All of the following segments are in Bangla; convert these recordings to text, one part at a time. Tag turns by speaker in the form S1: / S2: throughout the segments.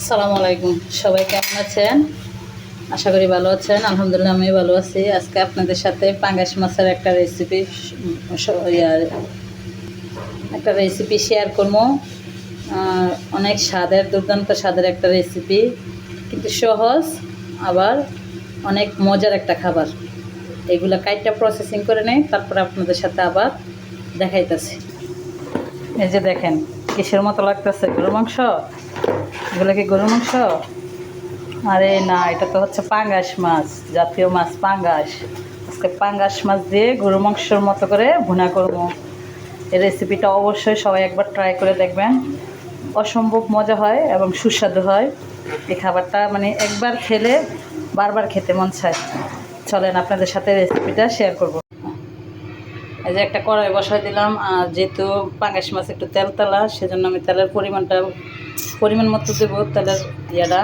S1: আসসালামু আলাইকুম। সবাই কেমন আছেন? আশা করি ভালো আছেন। আলহামদুলিল্লাহ আমি ভালো আছি। আজকে আপনাদের সাথে পাঙ্গাস মাছের একটা রেসিপি একটা রেসিপি শেয়ার করব। অনেক স্বাদের, দুর্দান্ত স্বাদের একটা রেসিপি কিন্তু সহজ, আবার অনেক মজার একটা খাবার। এগুলো কাইটটা প্রসেসিং করে নেই, তারপরে আপনাদের সাথে আবার দেখাইতেছি। এই যে দেখেন, কিসের মতো লাগতেছে? গরু মাংস? এগুলো কি গরু মাংস? আরে না, এটা তো হচ্ছে পাঙ্গাস মাছ, জাতীয় মাছ পাঙ্গাস। আজকে পাঙ্গাস মাছ দিয়ে গরু মাংসর মতো করে ভুনা করব। এই রেসিপিটা অবশ্যই সবাই একবার ট্রাই করে দেখবেন। অসম্ভব মজা হয় এবং সুস্বাদু হয়। এই খাবারটা মানে একবার খেলে বারবার খেতে মন চায়। চলেন আপনাদের সাথে রেসিপিটা শেয়ার করব। এই যে একটা কড়াই বসাই দিলাম, আর যেহেতু পাঙ্গাস মাছ একটু তেল তেলা সেজন্য আমি তেলের পরিমাণটা, পরিমাণ মতো দেবো তেলের ইয়াটা।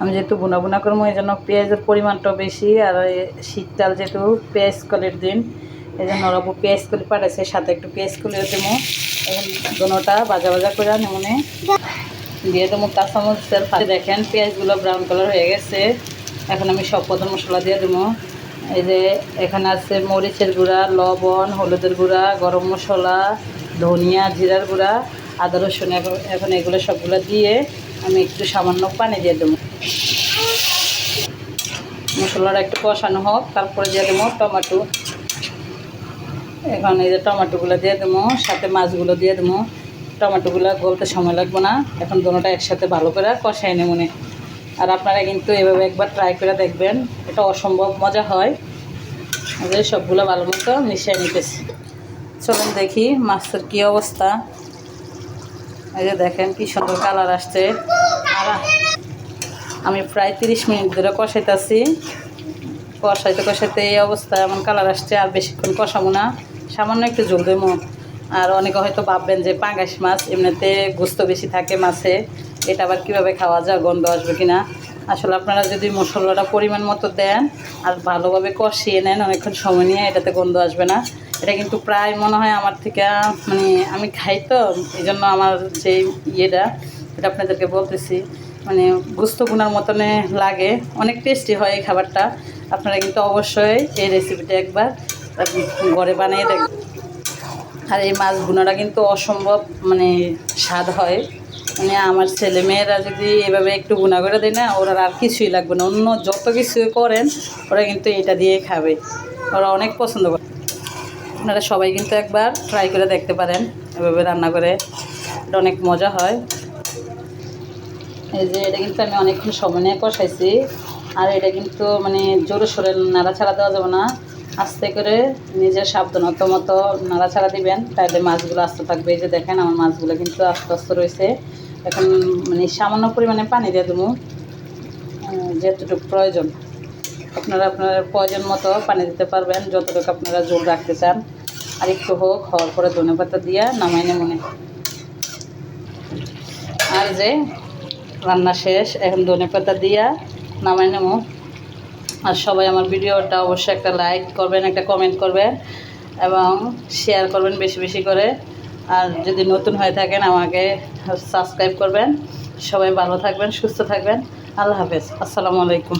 S1: আমি যেহেতু বুনা বুনা করব, এই জন্য পেঁয়াজের পরিমাণটাও বেশি, আর শীতকাল যেহেতু পেঁয়াজ কলের দিন, এই জন্য ওরা পেঁয়াজ কলি পাঠাইছে, সাথে একটু পেঁয়াজ কলিও দেবো। এখন দোনোটা ভাজা ভাজা করে নেমনে দিয়ে দেবো কাঁচামরিচের ফাঁকে দেখেন পেঁয়াজগুলো ব্রাউন কালার হয়ে গেছে। এখন আমি সব পদ মশলা দিয়ে দেবো। এই যে এখানে আছে মরিচের গুঁড়া, লবণ, হলুদের গুঁড়া, গরম মশলা, ধনিয়া, জিরার গুঁড়া, আদা, রসুন, এখন এগুলো সবগুলো দিয়ে আমি একটু সামান্য পানি দিয়ে দেবো। মশলাটা একটু কষানো হোক, তারপরে দিয়ে দেবো টমাটো। এখন এই যে টমাটোগুলো দিয়ে দেবো, সাথে মাছগুলো দিয়ে দেবো। টমেটোগুলো গলতে সময় লাগবে না, এখন দুটোটা একসাথে ভালো করে কষাই নেব মনে আর আপনারা কিন্তু এভাবে একবার ট্রাই করে দেখবেন, এটা অসম্ভব মজা হয়। সবগুলো ভালো মতো মিশিয়ে নিতেছি। চলুন দেখি মাছের কী অবস্থা। এই যে দেখেন কি সুন্দর কালার আসছে। আর আমি প্রায় তিরিশ মিনিট ধরে কষাইতেছি। কষাইতে কষাইতে এই অবস্থা, এমন কালার আসছে, আর বেশিক্ষণ কষাবো না। সামান্য একটু জল দেবো। আর অনেকে হয়তো ভাববেন যে পাঙ্গাস মাছ এমনিতে গোস্ত বেশি থাকে মাছে। এটা আবার কীভাবে খাওয়া যায়, গন্ধ আসবে কি না আসলে আপনারা যদি মশলাটা পরিমাণ মতো দেন আর ভালোভাবে কষিয়ে নেন, অনেকক্ষণ সময় নিয়ে এটাতে গন্ধ আসবে না। এটা কিন্তু প্রায় মনে হয় আমার থেকে মানে আমি খাই তো এই জন্য আমার যে ইয়েটা, এটা আপনাদেরকে বলতেছি মানে গুস্ত গুনার মতনে লাগে, অনেক টেস্টি হয় এই খাবারটা। আপনারা কিন্তু অবশ্যই এই রেসিপিটা একবার ঘরে বানিয়ে দেখবেন। আর এই মাছ ভুনাটা কিন্তু অসম্ভব মানে স্বাদ হয়। মানে আমার ছেলে মেয়েরা যদি এভাবে একটু গুণা করে দেয় না, ওরা আর কিছুই লাগবে না। অন্য যত কিছু করেন, ওরা কিন্তু এটা দিয়েই খাবে। ওরা অনেক পছন্দ করে। আপনারা সবাই কিন্তু একবার ট্রাই করে দেখতে পারেন, এভাবে রান্না করে। এটা অনেক মজা হয়। এই যে এটা কিন্তু আমি অনেকক্ষণ সময় নিয়ে কষাইছি। আর এটা কিন্তু মানে জোরে সোরে নাড়াছাড়া দেওয়া যাবে না। আস্তে করে নিজের সাবধানতা মতো নাড়াছাড়া দিবেন তাহলে মাছগুলো আস্তে থাকবে। এই যে দেখেন আমার মাছগুলো কিন্তু আস্তে আস্তে রয়েছে। এখন মানে সামান্য পরিমাণে পানি দিয়ে দেবো আহ, যেতটুকু প্রয়োজন। আপনারা আপনার প্রয়োজন মতো পানি দিতে পারবেন যতটুকু আপনারা জোর রাখতে চান। আর একটু হোক হওয়ার পরে ধনে পাতা দিয়ে নামাই মনে আর যে রান্না শেষ এখন ধনে পাতা দিয়া নামাই নেব। আর সবাই আমার ভিডিওটা অবশ্যই একটা লাইক করবেন, একটা কমেন্ট করবেন এবং শেয়ার করবেন বেশি বেশি করে। আর যদি নতুন হয়ে থাকেন আমাকে সাবস্ক্রাইব করবেন। সবাই ভালো থাকবেন, সুস্থ থাকবেন। আল্লাহ হাফেজ। আসসালামু আলাইকুম।